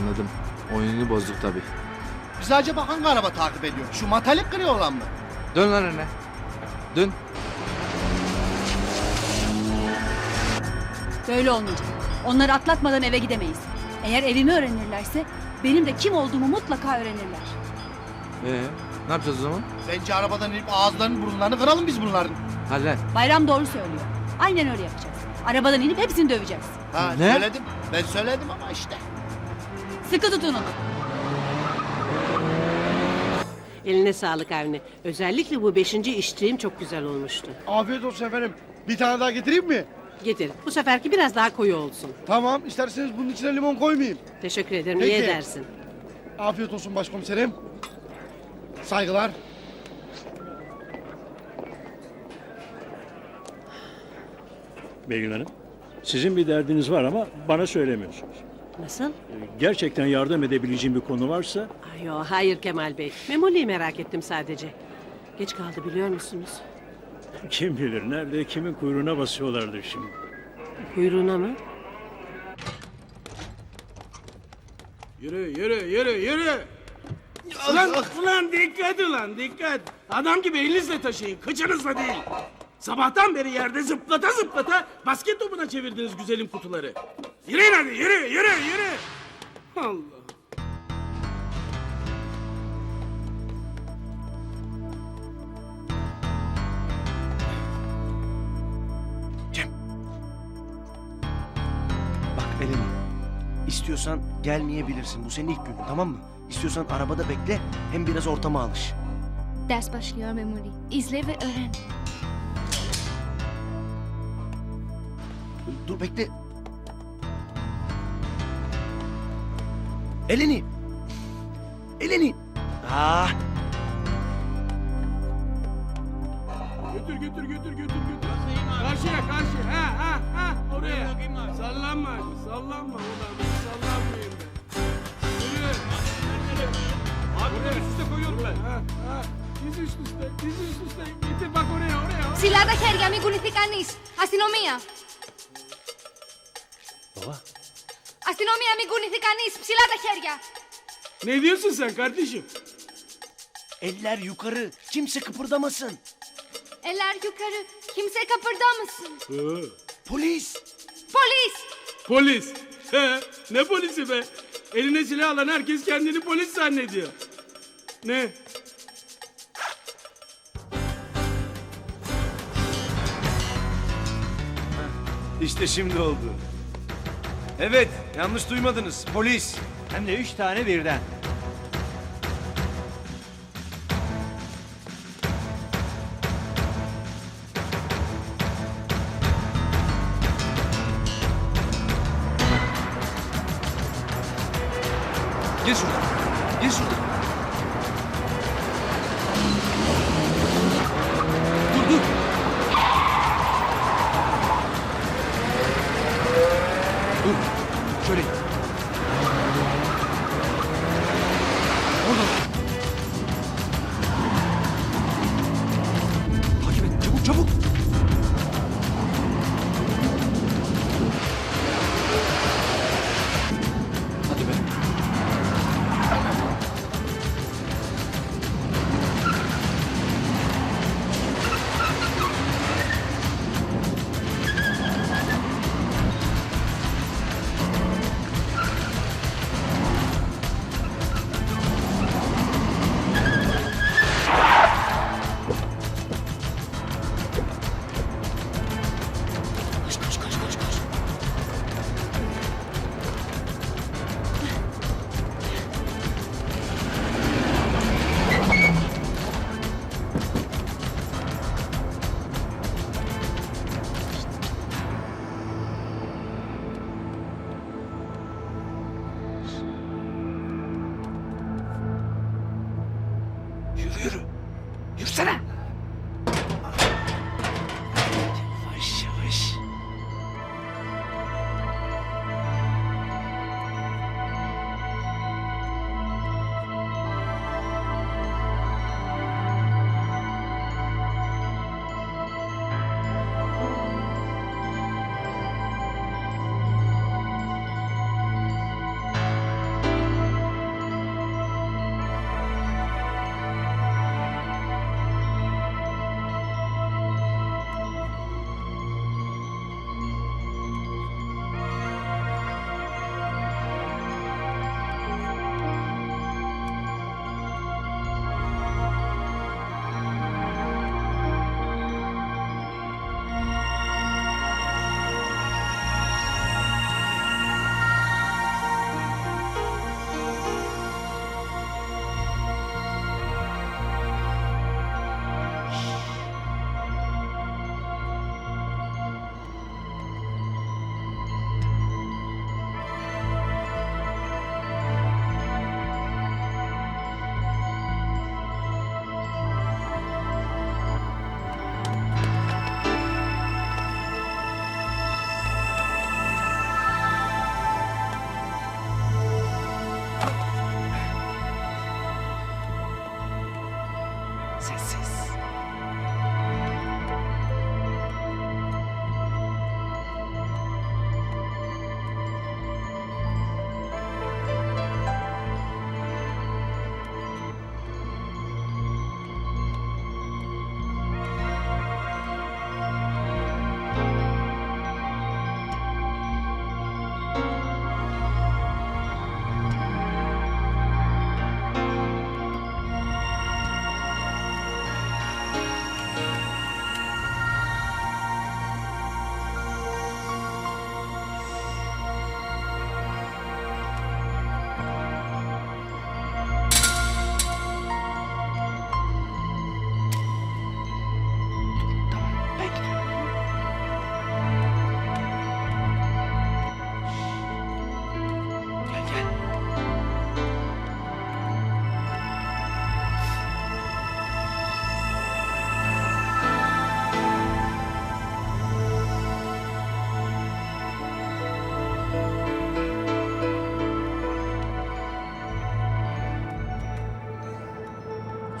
Anladım. Oyununu bozduk tabii. Biz acaba hangi araba takip ediyor? Şu metalik gri olan mı? Dön lan önüne. Dön. Böyle olmayacak. Onları atlatmadan eve gidemeyiz. Eğer evimi öğrenirlerse benim de kim olduğumu mutlaka öğrenirler. Ee, ne yapacağız o zaman? Bence arabadan inip ağızlarını burunlarını kıralım biz bunların. Hadi lan. Bayram doğru söylüyor. Aynen öyle yapacağız. Arabadan inip hepsini döveceğiz. Ha, Ne? Söyledim. Ben söyledim ama işte. Sıkı tutun onu. Eline sağlık Avni. Özellikle bu beşinci içtiğim çok güzel olmuştu. Afiyet olsun efendim. Bir tane daha getireyim mi? Getir. Bu seferki biraz daha koyu olsun. Tamam. isterseniz bunun içine limon koymayayım. Teşekkür ederim. Peki. İyi edersin. Afiyet olsun başkomiserim. Saygılar. Begüm Hanım, sizin bir derdiniz var ama bana söylemiyorsunuz. Nasıl? Gerçekten yardım edebileceğim bir konu varsa Ay, yo, hayır Kemal Bey. Memoli'yi merak ettim sadece. Geç kaldı biliyor musunuz? kim bilir nerede kimin kuyruğuna basıyorlardır şimdi. Kuyruğuna mı? Yürü yürü yürü yürü. Ulan, ulan dikkat ulan dikkat. Adam gibi elinizle taşıyın kıçınızla değil. Sabahtan beri yerde zıplata zıplata basket topuna çevirdiniz güzelim kutuları. Yürüyün hadi yürü yürü yürü. Allah. Bak Eleni. İstiyorsan gelmeyebilirsin. Bu senin ilk günün tamam mı? İstiyorsan arabada bekle hem biraz ortama alış. Ders başlıyor Memoli. İzle ve öğren. Dur bekle. Eleni. Eleni. Ah, Götür götür götür götür götür. Karşıya karşı ha ha ha oraya. Sallanma sallanma ulan sallanmayayım ben. Yürü. Abi burada üst üste koyuyorum ben. Ha ha. Diz üst üste diz üst üste. Getir bak oraya oraya. oraya. Ψηλά τα χέρια, μην κουνηθεί κανείς. Αστυνομία. baba. Αστυνομία, μην κουνηθεί κανείς. Ψηλά τα χέρια. Ne diyorsun sen kardeşim? Eller yukarı. Kimse kıpırdamasın. Eller yukarı. Kimse kıpırdamasın. Polis. Polis. Polis. He, ne polisi be? Eline silah alan herkes kendini polis zannediyor. Ne? İşte şimdi oldu. Evet, yanlış duymadınız. Polis. Hem de üç tane birden. Gir şuradan. Gir şuradan. Takip et. Yürü yürü. Yürüsene.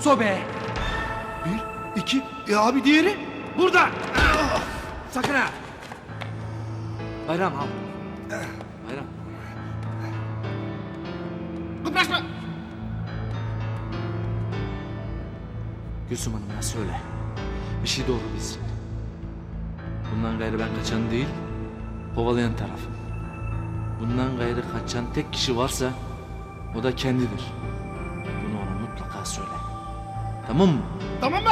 Sobe. Bir, iki, e abi diğeri. Burada. Sakın ha. Bayram al. Bayram. Kıpraşma. Gülsüm Hanım'a söyle. Bir şey doğru bilsin. Bundan gayrı ben kaçan değil, kovalayan tarafım. Bundan gayrı kaçan tek kişi varsa o da kendidir. Tamam mı? Tamam mı?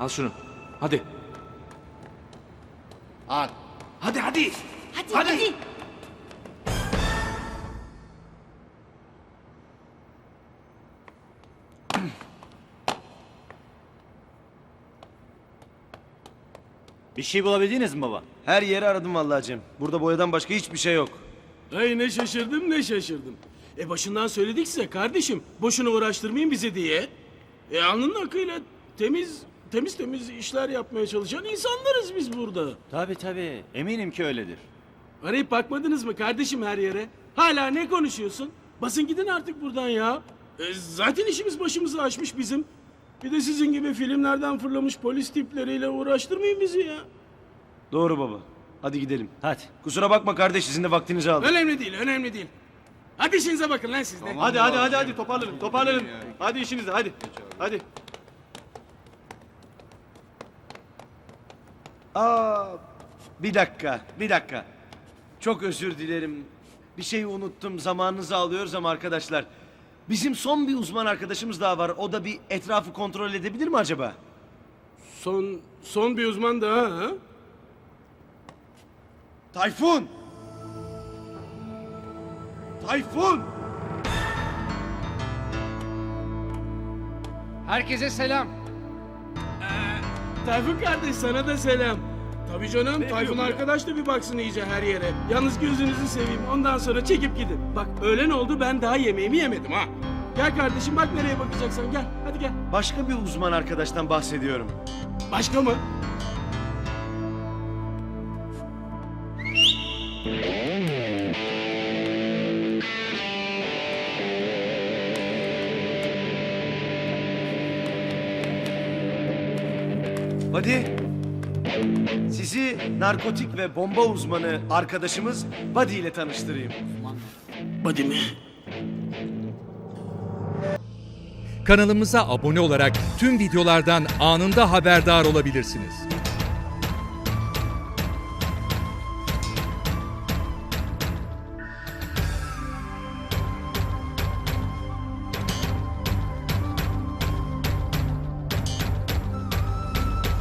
Al şunu. Hadi. Al. Hadi hadi. Hadi hadi. Bir şey bulabildiniz mi baba? Her yeri aradım vallahi Cem. Burada boyadan başka hiçbir şey yok. Ay ne şaşırdım ne şaşırdım. E başından söyledik size kardeşim. Boşuna uğraştırmayın bizi diye. E alnının akıyla temiz temiz temiz işler yapmaya çalışan insanlarız biz burada. Tabii tabii. Eminim ki öyledir. Arayıp bakmadınız mı kardeşim her yere? Hala ne konuşuyorsun? Basın gidin artık buradan ya. E, zaten işimiz başımızı açmış bizim. Bir de sizin gibi filmlerden fırlamış polis tipleriyle uğraştırmayın bizi ya. Doğru baba. Hadi gidelim. Hadi. Kusura bakma kardeş sizin de vaktinizi aldım. Önemli değil, önemli değil. Hadi işinize bakın lan siz de. Hadi hadi hadi hadi toparlanın toparlanın. Hadi işinize hadi. Hadi. Aa, bir dakika, bir dakika. Çok özür dilerim. Bir şeyi unuttum. Zamanınızı alıyoruz ama arkadaşlar. Bizim son bir uzman arkadaşımız daha var. O da bir etrafı kontrol edebilir mi acaba? Son son bir uzman daha ha? Tayfun. Tayfun. Herkese selam. Tayfun kardeş sana da selam. Tabii canım Tayfun arkadaş da bir baksın iyice her yere. Yalnız gözünüzü seveyim ondan sonra çekip gidin. Bak öğlen oldu ben daha yemeğimi yemedim ha. Gel kardeşim bak nereye bakacaksan gel hadi gel. Başka bir uzman arkadaştan bahsediyorum. Başka mı? Hadi. Sizi narkotik ve bomba uzmanı arkadaşımız Buddy ile tanıştırayım. Hadi mi? Kanalımıza abone olarak tüm videolardan anında haberdar olabilirsiniz.